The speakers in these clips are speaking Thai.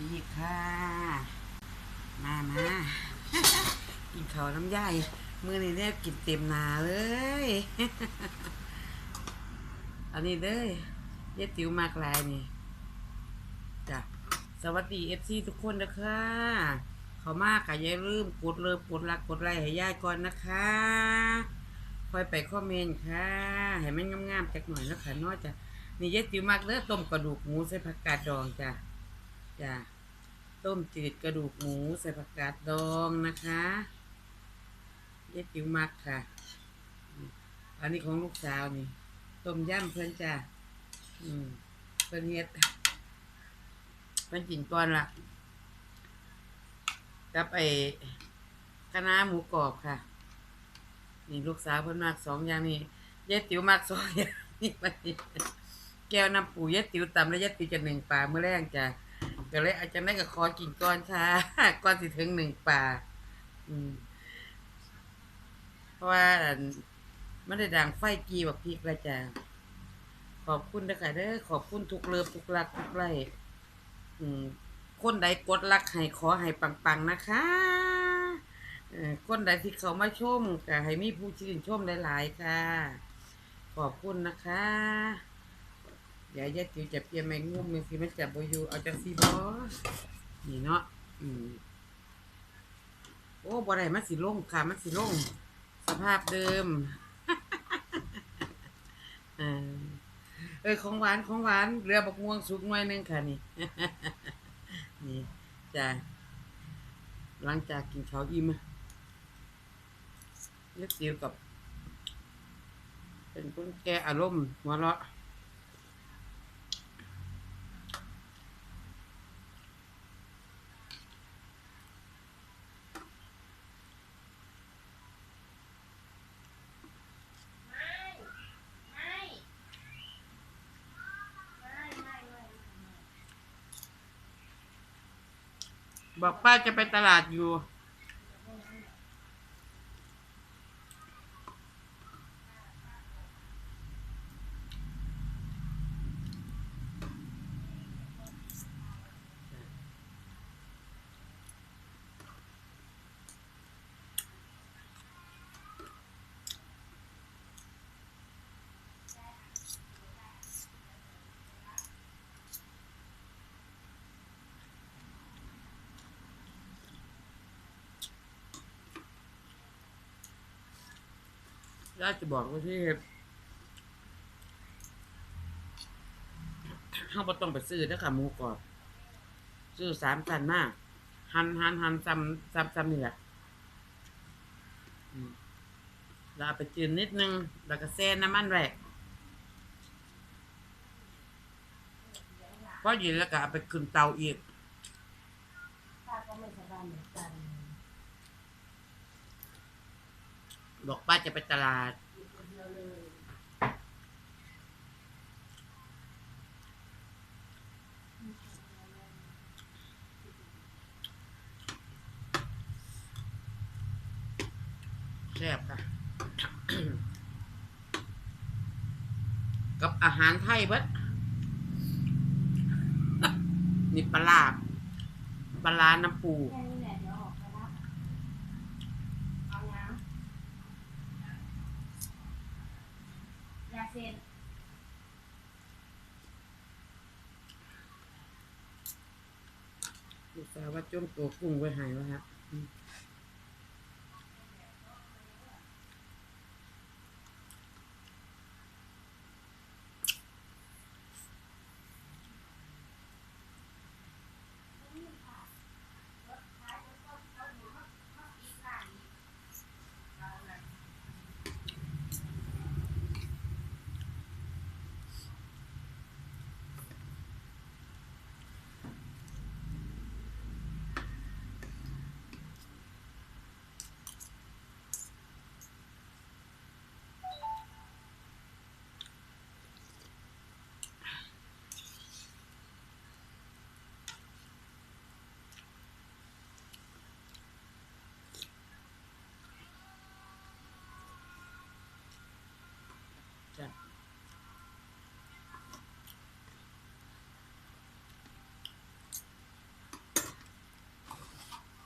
ดีค่ะ มามากินข้าวน้ำย่ายมือนี้เนี่ยกินเต็มนาเลย อันนี้เด้ยเย็ดติ๋วมากลายนี่จ้ะสวัสดีเอฟซีทุกคนนะคะเขามากค่ะอย่าลืมกดเลิฟกดรักกดไลค์ให้ย่ายก่อนนะคะคอยไปคอมเมนต์ค่ะให้มันงามๆจักหน่อยนะคะเนอกจากนี่เย็ดติ๋วมากเด้อต้มกระดูกหมูใส่ผักกาดดองจ้ะ จ้ะต้มจืดกระดูกหมูใส่ผักกาดดองนะคะเย็ดติ๋วมักค่ะ อันนี้ของลูกสาวนี่ ต้มยำเพื่อนจ้ะอืมเพื่อนเฮ็ดเพื่อนกินก่อนละกับไอ้คะน้าหมูกรอบค่ะ นี่ลูกสาวเพื่อนมากสองอย่างนี่เย็ดติ๋วมักสองอย่างนี่ไปแก้วน้ำปูเย็ดติ๋วตำแล้วเย็ดติ๋วจะหนึ่งปลาเมื่อแรงจ้ะ ก็เลยอาจจะได้กับคอกินก้อนค่ะก้อนสิถึงหนึ่งป่า อืม เพราะว่าไม่ได้ดังไฟกีแบบพริกและจ้ะขอบคุณนะคะเด้อขอบคุณทุกเลิฟทุกรักทุกไล่อืมคนใดกดรักให้ขอให้ปังๆนะคะคนใดที่เขามาชมก็ให้มีผู้ชื่นชมหลายๆค่ะ ขอบคุณนะคะ เดี๋ยยายติ๋วจะเปลี่ยนแมงมุมมันสิมันจับบ่อยูเอาจังซี่บ่นี่เนาะอืมโอ้บ่ได้มันสิลงค่ะ มันสิลง สภาพเดิมเออของหวานของหวานเรือบักม่วงสุกหน่อยนึงค่ะนี่ นี่จ้ะหลังจากกินข้าวอิ่มเล็กเดียวกับ เป็นคนแก่อารมณ์หัวเราะ บอกป้าจะไปตลาดอยู่ ย่าจะบอกว่าที่เขาบ่ต้องไปซื้อเด้อค่ะหมูกรอบ ซื้อสามชั้นมาหันหันหันซ้ำซ้ำซ้ำนี่แหละแล้วเอาไปจืนนิดนึง แล้วก็แซ่น้ำมันไว้พอเย็นแล้วก็เอาไปขึ้นเตาอีก ป้าก็ไม่สบายเหมือนกัน บอกป้าจะไปตลาด แซ่บค่ะ กับอาหารไทยเบิดนี่ปลาร้าปลาร้าน้ำปูแค่นี้แหละเดี๋ยวออกไปรับเอาน้ำยา เซนลูกสาวว่าจมตัวกุ้งไว้หายแล้วครับ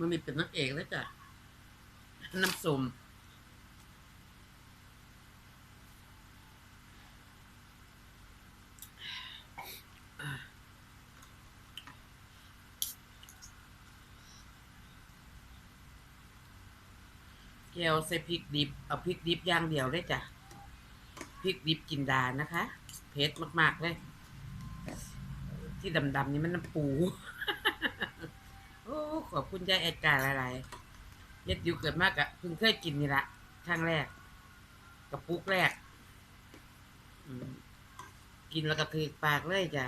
มันมีเป็นนักเอกแล้วจ้ะ น้ำส้มแก้วใส่พริกดิบ เอาพริกดิบอย่างเดียวเลยจ้ะ พริกดิบกินดานะคะ เผ็ดมาก ๆ เลย ที่ดำ ๆ นี่มันน้ำปู อ้ขอบคุณยายแอดการหลายๆยัดอยู่เกิดมากอะเพิ่งเคยกินนี่ละครั้งแรกกระปุ๊กแรก กินแล้วก็ถือปากเลยจ้ะ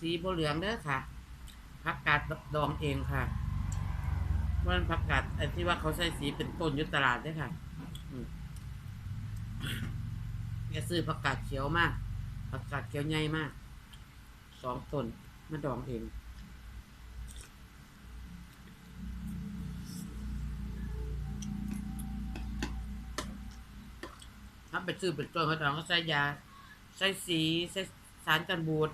สีโบเหลืองเด้อค่ะผักกาดดองเองค่ะมันผักกาดไอ้ที่ว่าเขาใส่สีเป็นต้นยุตลาดเด้อค่ะอืมแกซื้อผักกาดเขียวมากผักกาดเขียวใหญ่มากสองต้นมาดองเองถ้าไปซื้อเป็นตัวเขาต้องเขาใส่ยา ใส่สีใส่สารกันบูด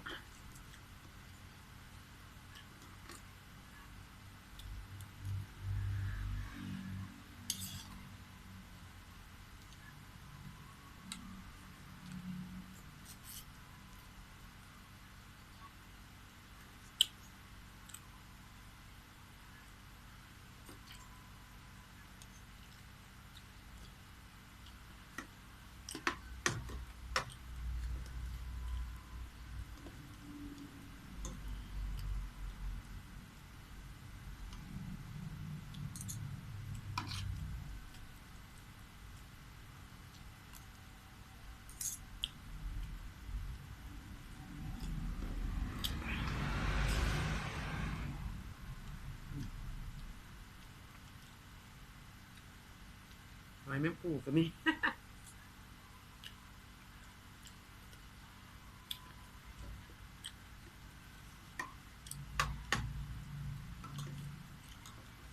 อยแมงปูก็มี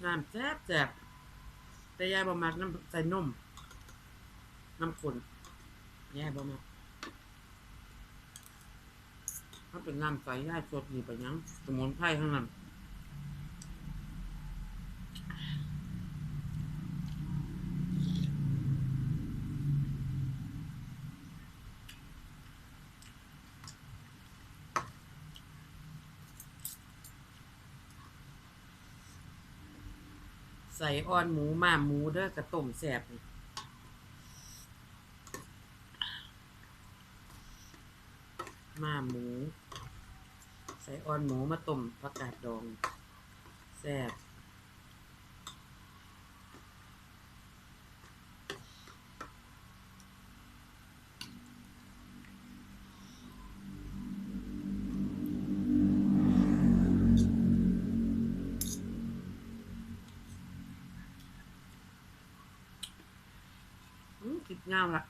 น้ำแซ่บแซ่บแต่ยายบ่มักน้ำใส่นมน้ำข้นยายบ่มักถ้าเป็นน้ำใสยายสดนี่ไปยังสมุนไพรข้างนั้น ใส่อ่อนหมูม่ามหมูเด้อกระต้มแสบนี่ม่ามหมู ใส่อ่อนหมูมาต้มผักกาดดองแสบ งามละ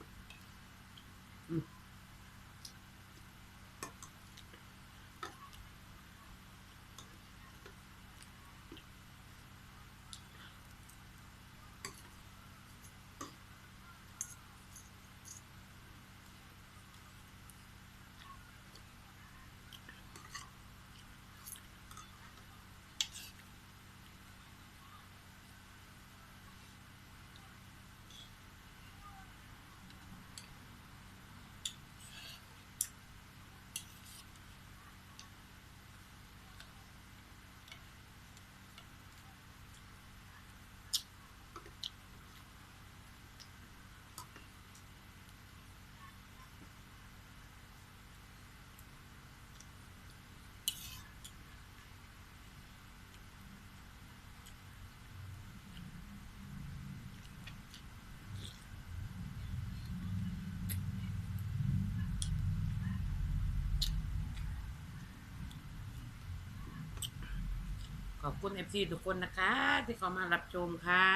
ขอบคุณเอฟซีทุกคนนะคะ ที่เขามารับชมค่ะ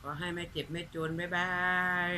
ขอให้ไม่เจ็บไม่จน บ๊ายบาย